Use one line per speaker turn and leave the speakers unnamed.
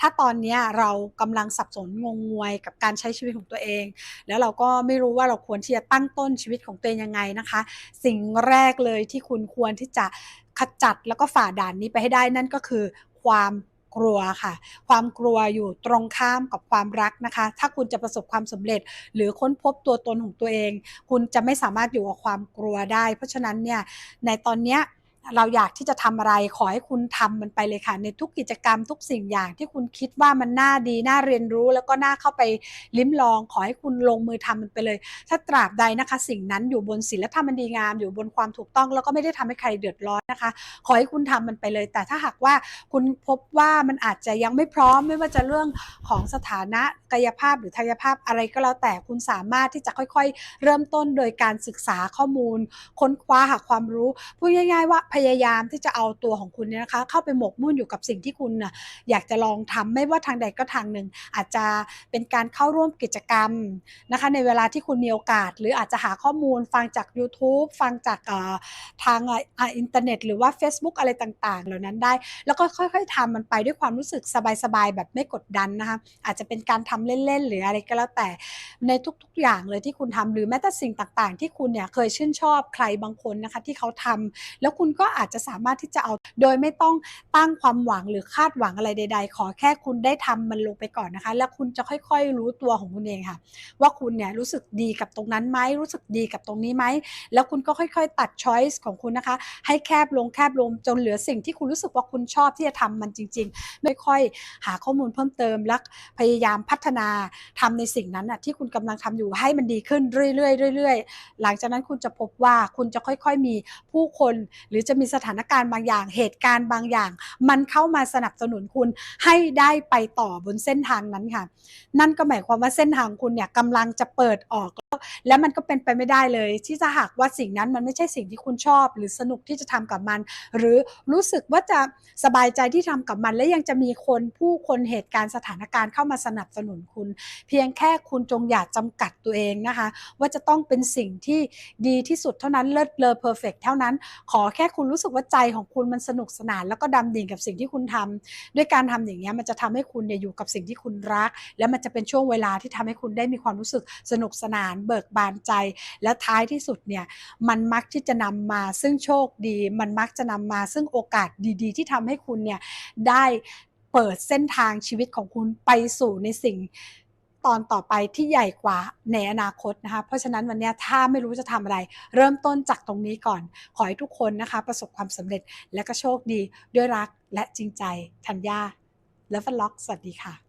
ถ้าตอนนี้เรากำลังสับสนงงงวยกับการใช้ชีวิตของตัวเอง แล้วเราก็ไม่รู้ว่าเราควรที่จะตั้งต้นชีวิตของตัวเองยังไงนะคะ สิ่งแรกเลยที่คุณควรที่จะขจัดแล้วก็ฝ่าด่านนี้ไปให้ได้นั่นก็คือความกลัวค่ะ ความกลัวอยู่ตรงข้ามกับความรักนะคะ ถ้าคุณจะประสบความสำเร็จ หรือค้นพบตัวตนของตัวเอง คุณจะไม่สามารถอยู่กับความกลัวได้ เพราะฉะนั้นเนี่ยในตอนเนี้ย เราอยากที่จะทำอะไรขอให้คุณทำมันไปเลยค่ะ ในทุกกิจกรรมทุกสิ่งอย่างที่คุณคิดว่ามันน่าดีน่าเรียนรู้ แล้วก็น่าเข้าไปลิ้มลอง ขอให้คุณลงมือทำมันไปเลย ถ้าตราบใดนะคะ สิ่งนั้นอยู่บนศีลธรรมอันดีงาม อยู่บนความถูกต้องแล้วก็ไม่ได้ทำให้ใครเดือดร้อนนะคะ ขอให้คุณทำมันไปเลย แต่ถ้าหากว่าคุณพบว่ามันอาจจะยังไม่พร้อมไม่ว่าจะเรื่องของสถานะกายภาพหรือทายภาพอะไรก็แล้วแต่คุณสามารถที่จะค่อย ๆ เริ่มต้นโดยการศึกษาข้อมูล ค้นคว้าหาความรู้พูดง่าย ๆ ว่าพยายามที่จะเอาตัวของคุณเนี่ยนะคะเข้าไปหมกมุ่นอยู่กับสิ่งที่คุณน่ะอยากจะลองทำไม่ว่าทางใดก็ทางหนึ่ง อาจจะเป็นการเข้าร่วมกิจกรรมนะคะในเวลาที่คุณมีโอกาส หรืออาจจะหาข้อมูลฟังจากยูทูบฟังจากทางอ,อินเทอร์เน็ต หรือว่าเฟซบุ๊กอะไรต่างๆ เหล่านั้นได้ แล้วก็ค่อย ๆทำมันไปด้วยความรู้สึกสบายๆแบบไม่กดดันนะคะอาจจะเป็นการทำเล่นๆหรืออะไรก็แล้วแต่ในทุกๆ อย่างเลยที่คุณทำหรือแม้แต่สิ่งต่างๆ ที่คุณเนี่ยเคยชื่นชอบใครบางคนนะคะที่เขาทำแล้วคุณก็อาจจะสามารถที่จะเอา โดยไม่ต้องตั้งความหวังหรือคาดหวังอะไรใด ๆ ขอแค่คุณได้ทำมันลงไปก่อนนะคะ แล้วคุณจะค่อยๆ รู้ตัวของคุณเองค่ะ ว่าคุณเนี่ยรู้สึกดีกับตรงนั้นไหมรู้สึกดีกับตรงนี้ไหมแล้วคุณก็ค่อยๆ ตัดช้อยส์ของคุณนะคะ ให้แคบลงแคบลงจนเหลือสิ่งที่คุณรู้สึกว่าคุณชอบที่จะทำมันจริง ๆ ไม่ค่อยหาข้อมูลเพิ่มเติมและพยายามพัฒนาทำในสิ่งนั้นน่ะที่คุณกำลังทำอยู่ให้มันดีขึ้นเรื่อยๆเรื่อยๆ หลังจากนั้นคุณจะพบว่าคุณจะค่อย ๆ มีผู้คนหรือจะมีสถานการณ์บางอย่างเหตุการณ์บางอย่าง มันเข้ามาสนับสนุนคุณให้ได้ไปต่อบนเส้นทางนั้นค่ะ นั่นก็หมายความว่าเส้นทางคุณเนี่ยกำลังจะเปิดออกแล้วมันก็เป็นไปไม่ได้เลย ที่จะหากว่าสิ่งนั้นมันไม่ใช่สิ่งที่คุณชอบ หรือสนุกที่จะทำกับมัน หรือรู้สึกว่าจะสบายใจที่ทำกับมัน และยังจะมีคนผู้คนเหตุการณ์สถานการณ์เข้ามาสนับสนุนคุณ เพียงแค่คุณจงอย่าจำกัดตัวเองนะคะ ว่าจะต้องเป็นสิ่งที่ดีที่สุดเท่านั้นเลิศเลอเพอร์เฟกเท่านั้น ขอแค่คุณรู้สึกว่าใจของคุณมันสนุกสนาน แล้วก็ดำดิ่งกับสิ่งที่คุณทำด้วยการทำอย่างนี้มันจะทำให้คุณเนี่ยอยู่กับสิ่งที่คุณรัก และมันจะเป็นช่วงเวลาที่ทำให้คุณได้มีความรู้สึกสนุกสนานเบิกบานใจ และท้ายที่สุดเนี่ยมันมักที่จะนำมาซึ่งโชคดี มันมักจะนำมาซึ่งโอกาสดีๆ ที่ทำให้คุณเนี่ยได้เปิดเส้นทางชีวิตของคุณไปสู่ในสิ่งตอนต่อไปที่ใหญ่กว่าในอนาคตนะคะ เพราะฉะนั้นวันนี้ถ้าไม่รู้จะทำอะไร เริ่มต้นจากตรงนี้ก่อน ขอให้ทุกคนนะคะ ประสบความสำเร็จและก็โชคดีด้วยรักและจริงใจธัญญาและฟันล็อก สวัสดีค่ะ